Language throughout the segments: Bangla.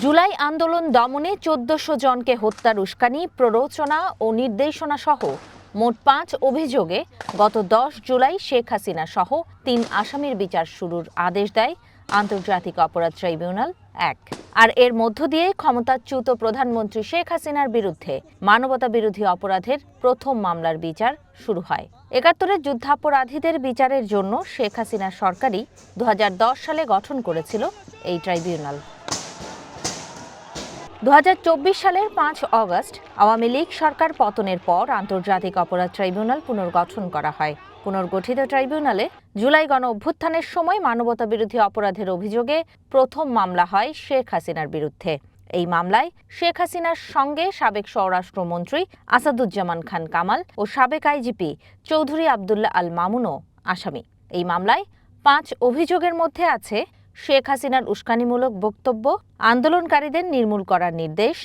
জুলাই আন্দোলন দমনে চোদ্দশো জনকে হত্যার উস্কানি, প্ররোচনা ও নির্দেশনা সহ মোট পাঁচ অভিযোগে গত দশ জুলাই শেখ হাসিনা সহ তিন আসামির বিচার শুরুর আদেশ দেয় আন্তর্জাতিক অপরাধ ট্রাইব্যুনাল এক। আর এর মধ্য দিয়ে ক্ষমতাচ্যুত প্রধানমন্ত্রী শেখ হাসিনার বিরুদ্ধে মানবতা বিরোধী অপরাধের প্রথম মামলার বিচার শুরু হয়। একাত্তরের যুদ্ধাপরাধীদের বিচারের জন্য শেখ হাসিনা সরকারই দু হাজার দশ সালে গঠন করেছিল এই ট্রাইব্যুনাল। দুহাজার চব্বিশ সালের পাঁচ অগস্ট আওয়ামী লীগ সরকার পতনের পর আন্তর্জাতিক অপরাধ ট্রাইব্যুনাল পুনর্গঠন করা হয়। পুনর্গঠিত ট্রাইব্যুনালে জুলাই গণ অভ্যুত্থানের সময় মানবতা বিরোধী অপরাধের অভিযোগে প্রথম মামলা হয় শেখ হাসিনার বিরুদ্ধে। এই মামলায় শেখ হাসিনার সঙ্গে সাবেক স্বরাষ্ট্রমন্ত্রী আসাদুজ্জামান খান কামাল ও সাবেক আইজিপি চৌধুরী আবদুল্লাহ আল মামুনও আসামি। এই মামলায় পাঁচ অভিযোগের মধ্যে আছে শেখ হাসিনার উস্কানিমূলক বক্তব্য, আন্দোলনকারীদের নির্মূল করার নির্দেশ,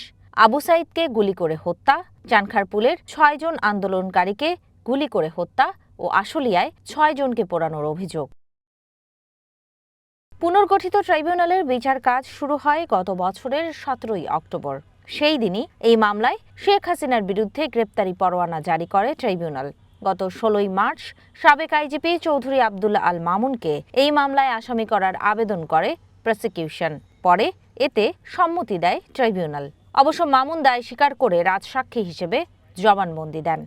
আবু সাইদকে গুলি করে হত্যা, চানখারপুলের ছয়জন আন্দোলনকারীকে গুলি করে হত্যা ও আশুলিয়ায় ছয় জনকে পোড়ানোর অভিযোগ। পুনর্গঠিত ট্রাইব্যুনালের বিচার কাজ শুরু হয় গত বছরের সতেরোই অক্টোবর। সেই দিনই এই মামলায় শেখ হাসিনার বিরুদ্ধে গ্রেপ্তারি পরোয়ানা জারি করে ট্রাইব্যুনাল। গত ষোলোই মার্চ সাবেক আইজিপি চৌধুরী আবদুল্লাহ আল মামুনকে এই মামলায় আসামি করার আবেদন করে প্রসিকিউশন। পরে এতে সম্মতি দেয় ট্রাইব্যুনাল। অবশ্য মামুন দায় স্বীকার করে রাজসাক্ষী হিসেবে জবানবন্দি দেন।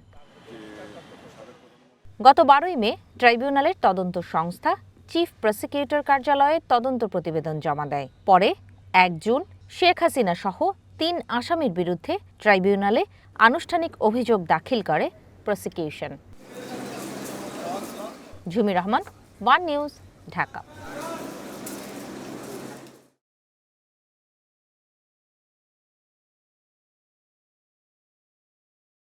গত বারোই মে ট্রাইব্যুনালের তদন্ত সংস্থা চিফ প্রসিকিউটর কার্যালয়ে তদন্ত প্রতিবেদন জমা দেয়। পরে এক জুন শেখ হাসিনা সহ তিন আসামির বিরুদ্ধে ট্রাইব্যুনালে আনুষ্ঠানিক অভিযোগ দাখিল করে prosecution. Jhumi Rahman one news Dhaka.